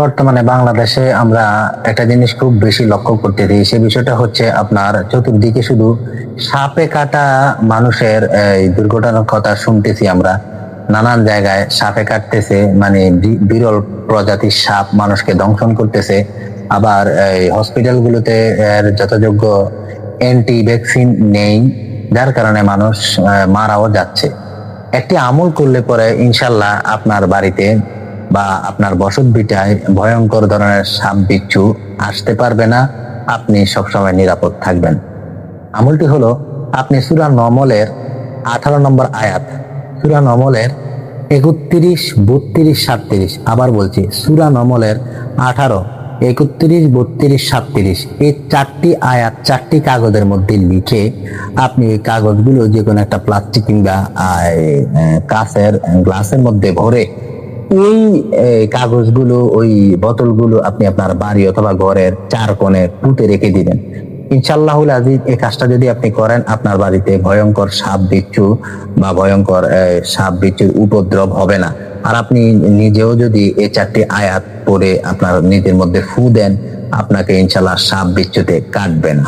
বর্তমানে বাংলাদেশে আমরা একটা জিনিস খুব বেশি লক্ষ্য করতেছি সে বিষয়টা হচ্ছে আপনার চতুর্দিকে শুধু সাপে কাটা মানুষের, এই দুর্ঘটনার কথা শুনতেছি আমরা। নানান জায়গায় সাপে কাটতেছে মানে বিরল প্রজাতির সাপ মানুষকে দংশন করতেছে। আবার এই হসপিটালগুলোতে এর যথাযোগ্য অ্যান্টি ভ্যাকসিন নেই, যার কারণে মানুষ মারাও যাচ্ছে। একটি আমল করলে পরে ইনশাল্লাহ আপনার বাড়িতে বা আপনার বসত ভিটায় ভয়ঙ্কর ধরনের সাপ বিচ্ছু আসতে পারবে না, আপনি সবসময় নিরাপদ থাকবেন। আমলটি হলো, আপনি সুরা নমলের আঠারো নম্বর আয়াত, সুরা নমলের একত্রিশ, বত্রিশ, সাতত্রিশ, আবার বলছি, সুরা নমলের আঠারো, একত্রিশ, বত্রিশ, সাতত্রিশ, এই চারটি আয়াত, চারটি কাগজের মধ্যে লিখে আপনি ওই কাগজগুলো যে কোনো একটা প্লাস্টিক কিংবা কাঁচের গ্লাসের মধ্যে ভরে এই, কাগজগুলো ওই বোতলগুলো আপনি আপনার বাড়ি অথবা ঘরের চার কোণে পুঁতে রেখে দিবেন। ইনশাল্লাহুল আজিজ এই কাজটা যদি আপনি করেন আপনার বাড়িতে ভয়ঙ্কর সাপ বিচ্ছু বা ভয়ঙ্কর সাপ বিচ্ছুর উপদ্রব হবে না। আর আপনি নিজেও যদি এই চারটি আয়াত পড়ে আপনার নিজের মধ্যে ফু দেন আপনাকে ইনশাল্লাহ সাপ বিচ্ছুতে কাটবে না।